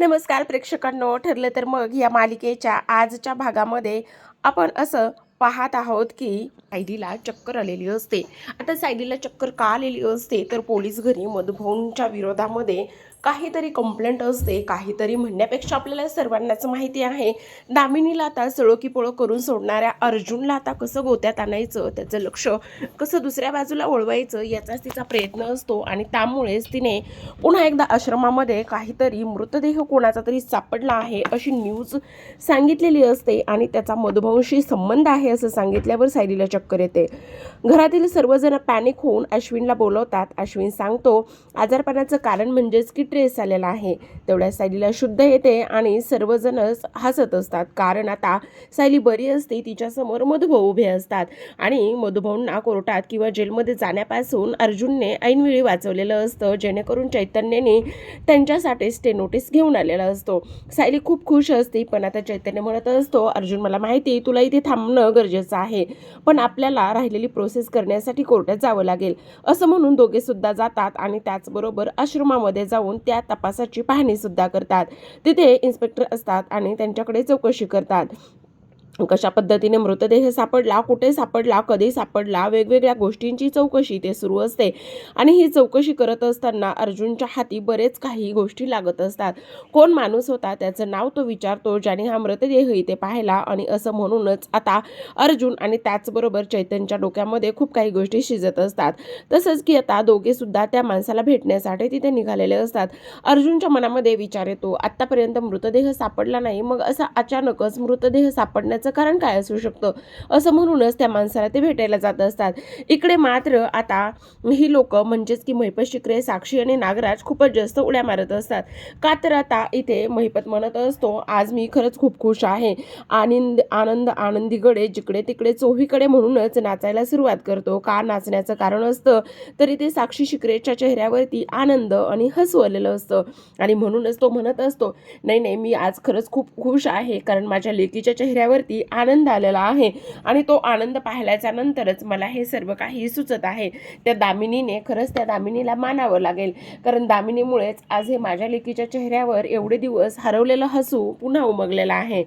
नमस्कार प्रेक्षकांनो ठरलं तर मग या मालिकेच्या आजच्या भागामध्ये आपण असं पाहत आहोत की सायलीला चक्कर आलेली असते. आता सायलीला चक्कर का आलेली असते? तर पोलीस घरी मधुभाऊंच्या विरोधामध्ये काहीतरी कंप्लेंट असते काहीतरी म्हणण्यापेक्षा आपल्याला सर्वांनाच माहिती आहे. दामिनीला आता सळोकीपळो करून सोडणाऱ्या अर्जुनला आता कसं गोत्यात आणायचं त्याचं लक्ष कसं दुसऱ्या बाजूला वळवायचं याचाच तिचा प्रयत्न असतो आणि त्यामुळेच तिने पुन्हा एकदा आश्रमामध्ये काहीतरी मृतदेह कोणाचा तरी सापडला आहे अशी न्यूज सांगितलेली असते आणि त्याचा मधुभाऊंशी संबंध आहे असं सांगितल्यावर सायलीला चक्कर येते. घरातील सर्वजण पॅनिक होऊन अश्विनला बोलवतात. अश्विन सांगतो आजारपणाचं कारण म्हणजेच की ट्रेस आलेला आहे. तेवढ्या सायलीला शुद्ध येते आणि सर्वजणच हसत असतात. कारण आता सायली बरी असते तिच्यासमोर मधुभाऊ उभे असतात. आणि मधुभाऊंना कोर्टात किंवा जेलमध्ये जाण्यापासून अर्जुनने ऐनवेळी वाचवलेलं असतं जेणेकरून चैतन्याने त्यांच्यासाठी स्टे नोटीस घेऊन आलेला असतो. सायली खूप खुश असते पण आता चैतन्य म्हणत असतो अर्जुन मला माहिती आहे, तुला इथे थांबणं गरजेचं आहे. पण आपल्याला राहिलेली प्रोसेस करण्यासाठी कोर्टात जावं लागेल. असं म्हणून दोघे सुद्धा जातात आणि त्याचबरोबर आश्रमामध्ये जाऊन त्या तपासाची पाहणी सुद्धा करतात. तिथे इन्स्पेक्टर असतात आणि त्यांच्याकडे चौकशी करतात. कशा पद्धतीने मृतदेह सापडला कुठे सापडला कधी सापडला वेगवेगळ्या गोष्टींची चौकशी ते सुरू असते. आणि ही चौकशी करत असताना अर्जुनच्या हाती बरेच काही गोष्टी लागत असतात. कोण माणूस होता त्याचं नाव तो विचारतो ज्याने हा मृतदेह इथे पाहिला. आणि असं म्हणूनच आता अर्जुन आणि त्याचबरोबर चैतनच्या डोक्यामध्ये खूप काही गोष्टी शिजत असतात. तसंच की आता दोघे सुद्धा त्या माणसाला भेटण्यासाठी तिथे निघालेले असतात. अर्जुनच्या मनामध्ये विचार येतो आत्तापर्यंत मृतदेह सापडला नाही. मग असा अचानकच मृतदेह सापडण्याचं कारण काय असू शकतं? असं म्हणूनच त्या माणसाला ते भेटायला जात असतात. इकडे मात्र आता ही लोक म्हणजेच की महिपत शिकरे साक्षी आणि नागराज खूपच जास्त उड्या मारत असतात. का तर आता इथे महिपत म्हणत असतो आज मी खरंच खूप खुश आहे. आनंद आनंद आनंदीकडे जिकडे तिकडे चोहीकडे म्हणूनच नाचायला सुरुवात करतो. का नाचण्याचं कारण असतं? तर इथे साक्षी शिकरेच्या चेहऱ्यावरती आनंद आणि हसवलेलं असतं. आणि म्हणूनच तो म्हणत असतो नाही नाही मी आज खरंच खूप खुश आहे. कारण माझ्या लेकीच्या चेहऱ्यावरती आनंद आलेला आहे. आणि तो आनंद पाहिल्याच्या नंतरच मला हे सर्व काही सुचत आहे. त्या दामिनीने खरंच त्या दामिनीला मानावं लागेल. कारण दामिनीमुळेच आज हे माझ्या लेकीच्या चेहऱ्यावर एवढे दिवस हरवलेलं हसू पुन्हा उमगलेलं आहे.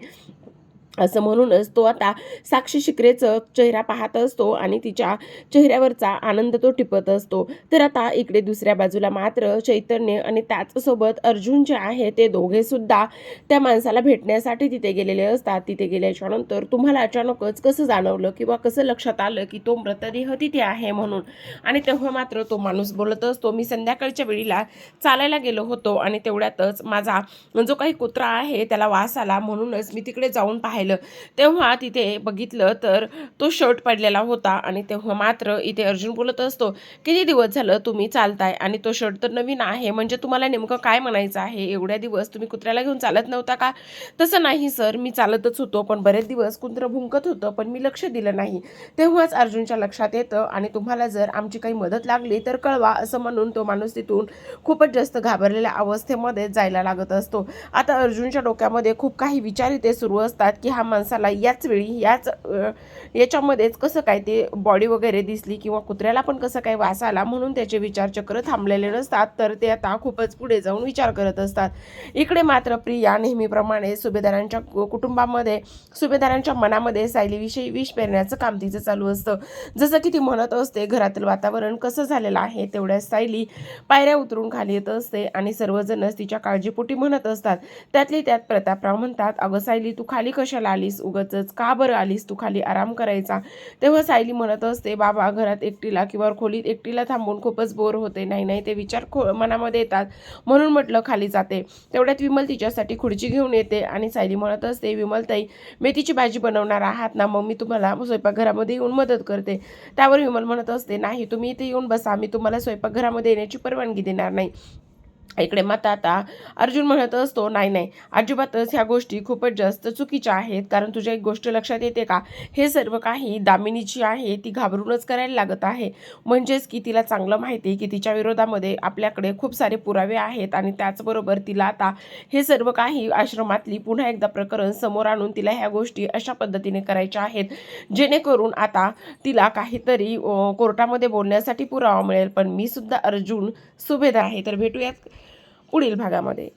असं म्हणूनच तो आता साक्षी शिकरेचं चेहरा पाहत असतो आणि तिच्या चेहऱ्यावरचा आनंद तो टिपत असतो. तर आता इकडे दुसऱ्या बाजूला मात्र चैतन्य आणि त्याचसोबत अर्जुन जे आहे ते दोघे सुद्धा त्या माणसाला भेटण्यासाठी तिथे गेलेले असतात. तिथे गेल्याच्यानंतर तुम्हाला अचानकच कसं जाणवलं किंवा कसं लक्षात आलं की तो मृतदेह तिथे आहे म्हणून? आणि तेव्हा मात्र तो माणूस बोलत असतो मी संध्याकाळच्या वेळीला चालायला गेलो होतो आणि तेवढ्यातच माझा जो काही कुत्रा आहे त्याला वास आला म्हणूनच मी तिकडे जाऊन पाहिलं. तेव्हा तिथे बघितलं तर तो शर्ट पडलेला होता आणि तेव्हा मात्र इथे अर्जुन बोलत असतो किती दिवस झालं तुम्ही चालताय आणि तो शर्ट तर नवीन आहे म्हणजे तुम्हाला नेमकं काय म्हणायचं आहे? एवढ्या दिवस तुम्ही कुत्र्याला घेऊन चालत नव्हता का? तसं नाही सर. मी चालतच होतो पण बरेच दिवस कुत्र भुंकत होतं पण मी लक्ष दिलं नाही. तेव्हाच अर्जुनच्या लक्षात येतं आणि तुम्हाला जर आमची काही मदत लागली तर कळवा असं म्हणून तो माणूस तिथून खूपच जास्त घाबरलेल्या अवस्थेमध्ये जायला लागत असतो. आता अर्जुनच्या डोक्यामध्ये खूप काही विचार इथे सुरू असतात की ह्या माणसाला याच वेळी याच याच्यामध्येच कसं काय ते बॉडी वगैरे दिसली किंवा कुत्र्याला पण कसं काय वास आला म्हणून त्याचे विचारचक्र थांबलेले नसतात. तर ते आता खूपच पुढे जाऊन विचार करत असतात. इकडे मात्र प्रिया नेहमीप्रमाणे सुभेदारांच्या कु- कुटुंबामध्ये सुभेदारांच्या मनामध्ये सायलीविषयी विष पेरण्याचं काम तिचं चालू असतं. जसं की ती म्हणत असते घरातील वातावरण कसं झालेलं आहे तेवढ्या सायली पायऱ्या उतरून खाली येत असते आणि सर्वजणच तिच्या काळजीपोटी म्हणत असतात. त्यातली त्यात प्रतापराव म्हणतात अगं सायली तू खाली कशाला आलीस उगच का बरं आलीस तू खाली आराम करायचा? तेव्हा सायली म्हणत असते बाबा घरात एकटीला किंवा खोलीत एकटीला थांबून खूपच बोर होते. नाही नाही ते विचार खो मनामध्ये येतात. म्हणून म्हटलं खाली जाते. तेवढ्यात विमल तिच्यासाठी खुर्ची घेऊन येते आणि सायली म्हणत असते विमलताई मेथीची भाजी बनवणार आहात ना? मग मी तुम्हाला स्वयंपाकघरामध्ये येऊन मदत करते. त्यावर विमल म्हणत असते नाही तुम्ही इथे येऊन बसा. मी तुम्हाला स्वयंपाकघरामध्ये येण्याची परवानगी देणार नाही. इकडे मात्र आता अर्जुन म्हणत असतो नाही नाही अजिबातच ह्या गोष्टी खूपच जास्त चुकीच्या आहेत. कारण तुझ्या एक गोष्ट लक्षात येते का? हे सर्व काही दामिनीची आहे ती घाबरूनच करायला लागत आहे. म्हणजेच की तिला चांगलं माहिती आहे की तिच्या विरोधामध्ये आपल्याकडे खूप सारे पुरावे आहेत आणि त्याचबरोबर तिला आता हे सर्व काही आश्रमातली पुन्हा एकदा प्रकरण समोर आणून तिला ह्या गोष्टी अशा पद्धतीने करायच्या आहेत. जेणेकरून आता तिला काहीतरी कोर्टामध्ये बोलण्यासाठी पुरावा मिळेल. पण मी सुद्धा अर्जुन सुभेदार आहे. तर भेटूयात पुढील भागामध्ये.